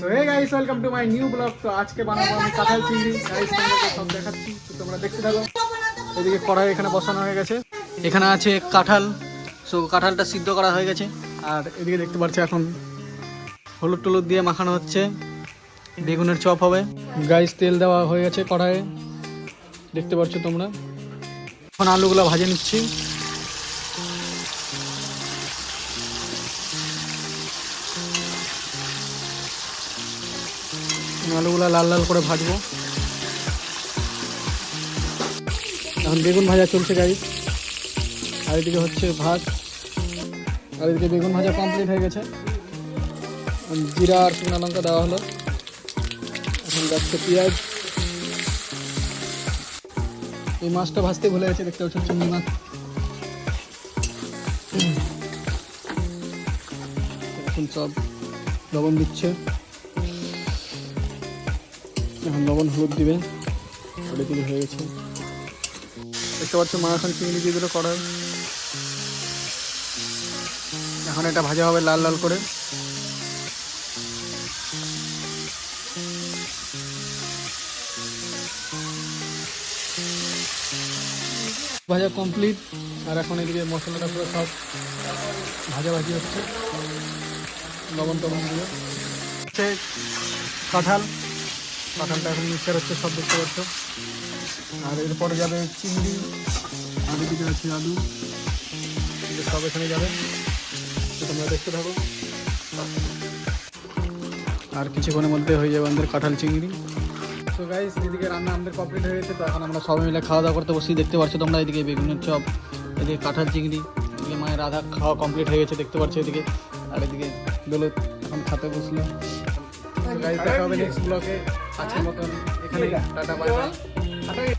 তো হে to my new তো আজকে আমি কাঁঠাল চিংড়ি। গাইস সব দেখাচ্ছি তোমরা দেখতে এদিকে কড়াই এখানে বসানো হয়ে গেছে। এখানে আছে কাঁঠাল। সো কাঁঠালটা সিদ্ধ করা হয়ে গেছে। আর এদিকে দেখতে পাচ্ছি এখন হলুদ টলুদ দিয়ে মাখানো হচ্ছে। বেগুনের চপ হবে। গাইস তেল দেওয়া হয়ে গেছে কড়াইয়ে। দেখতে পাচ্ছ তোমরা। এখন আলুগুলো ভাজে নিচ্ছি। আলুগুলো লাল লাল করে ভাজবো। এখন বেগুন ভাজা চলছে গাড়ি আর এদিকে হচ্ছে ভাত। আর এদিকে বেগুন ভাজা কমপ্লিট হয়ে গেছে। জিরা আর শুকনো লঙ্কা দেওয়া হলো। এখন যাচ্ছে পেঁয়াজ। এই মাছটা ভাজতে ভুলে গেছে, দেখতে পাচ্ছ চিংড়ি মাছ। এখন সব লবণ দিচ্ছে। এখন লবণ, হলুদ দিবে। ওটা দিকে হয়ে গেছে। দেখতে পাচ্ছ, মা এখন চিংড়ি দিল কড়াই। এখন এটা ভাজা হবে লাল লাল করে। ভাজা কমপ্লিট। আর এখন এদিকে মশলাটা পুরো সব ভাজা ভাজি হচ্ছে। লবণ, টবণ দিয়ে কাঁঠাল। কাঁঠালটা এখন মিক্সার হচ্ছে, সব দেখতে পাচ্ছ। আর এরপরে যাবে চিংড়ি, আর এদিকে আছে আলু। সব এখানে যাবে। তোমরা দেখতে থাকো। আর কিছুক্ষণের মধ্যে হয়ে যাবে আমাদের কাঁঠাল চিংড়ি। তো গাইস এদিকে রান্না আমাদের কমপ্লিট হয়ে গেছে। তো এখন আমরা সবাই মিলে খাওয়া দাওয়া করতে বসি দেখতে পাচ্ছ তোমরা এদিকে বেগুনের চপ, এদিকে কাঁঠাল চিংড়ি, এদিকে মায়ের আধা খাওয়া কমপ্লিট হয়ে গেছে, দেখতে পাচ্ছ এদিকে। আর এদিকে দোলত এখন খাতে বসল। গাইস দেখা হবে নেক্সট ব্লকে আজকের মতন এখানে টাটা বাই।